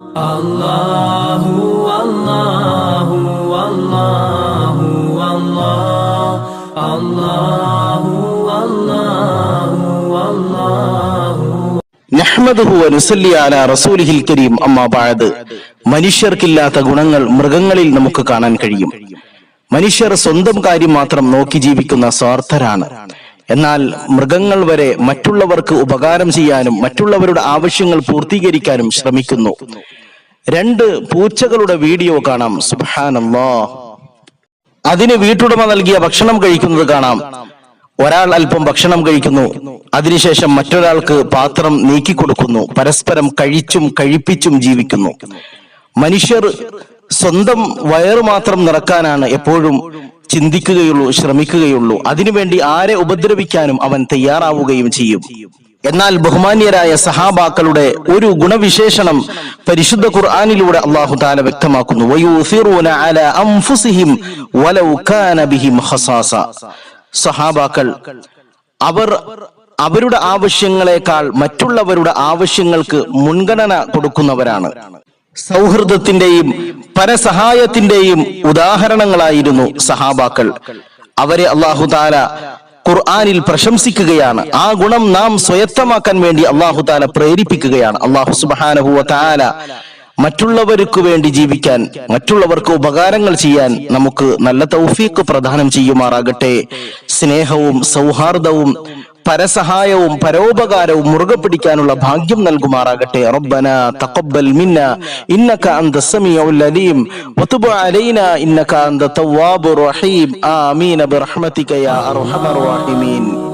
الله والله والله والله الله والله والله നഹ്മദുഹു വനുസല്ലി അല റസൂലിഹിൽ കരീം അമ്മാ ബഅദ് മനുഷ്യർക്കില്ലാത്ത ഗുണങ്ങൾ മൃഗങ്ങളിൽ നമുക്ക് കാണാൻ കഴിയും മനുഷ്യർ സ്വന്തം കാര്യം മാത്രം നോക്കി ജീവിക്കുന്ന സ്വാർത്ഥരാണ് എന്നാൽ മൃഗങ്ങൾ വരെ മറ്റുള്ളവർക്ക് ഉപകാരം ചെയ്യാനും മറ്റുള്ളവരുടെ ആവശ്യങ്ങൾ പൂർത്തീകരിക്കാനും ശ്രമിക്കുന്നു. രണ്ട് പൂച്ചകളുടെ വീഡിയോ കാണാം. സുബ്ഹാനല്ലാ. അതിന് വീട്ടുടമ നൽകിയ ഭക്ഷണം കഴിക്കുന്നത് കാണാം. ഒരാൾ അല്പം ഭക്ഷണം കഴിക്കുന്നു. അതിനുശേഷം മറ്റൊരാൾക്ക് പാത്രം നീക്കിക്കൊടുക്കുന്നു. പരസ്പരം കഴിച്ചും കഴിപ്പിച്ചും ജീവിക്കുന്നു. മനുഷ്യർ സ്വന്തം വയറ് മാത്രം നിറക്കാനാണ് എപ്പോഴും ചിന്തിക്കുകയുള്ളൂ ശ്രമിക്കുകയുള്ളൂ. അതിനുവേണ്ടി ആരെ ഉപദ്രവിക്കാനും അവൻ തയ്യാറാവുകയും ചെയ്യും. എന്നാൽ ബഹുമാന്യരായ സഹാബാക്കളുടെ ഒരു ഗുണവിശേഷണം പരിശുദ്ധ ഖുർആാനിലൂടെ അള്ളാഹു താല വ്യക്തമാക്കുന്നു. സഹാബാക്കൾ അവർ അവരുടെ ആവശ്യങ്ങളെക്കാൾ മറ്റുള്ളവരുടെ ആവശ്യങ്ങൾക്ക് മുൻഗണന കൊടുക്കുന്നവരാണ്. സൗഹൃദത്തിന്റെയും പരസഹായത്തിന്റെയും ഉദാഹരണങ്ങളായിരുന്നു സഹാബാക്കൾ. അവരെ അള്ളാഹു താല ഖുർആനിൽ പ്രശംസിക്കുകയാണ്. ആ ഗുണം നാം സ്വയത്തമാക്കാൻ വേണ്ടി അള്ളാഹു താല പ്രേരിപ്പിക്കുകയാണ്. അള്ളാഹു സുബാനഹുവ താല മറ്റുള്ളവർക്ക് വേണ്ടി ജീവിക്കാൻ മറ്റുള്ളവർക്ക് ഉപകാരങ്ങൾ ചെയ്യാൻ നമുക്ക് നല്ല തൗഫീക്ക് പ്രദാനം ചെയ്യുമാറാകട്ടെ. സ്നേഹവും സൗഹാർദ്ദവും പരസഹായവും പരോപകാരവും മുറുകെ പിടിക്കാനുള്ള ഭാഗ്യം നൽകുമാറാകട്ടെ. റബ്ബന തഖബ്ബൽ മിന്ന ഇന്നക അന്ത സമീഉൽ അലീം. വതുബ് അലൈന ഇന്നക അന്ത തവ്വാബുർ റഹീം. ആമീൻ. ബിറഹ്മതിക യാ അർഹമർ റഹീമീൻ.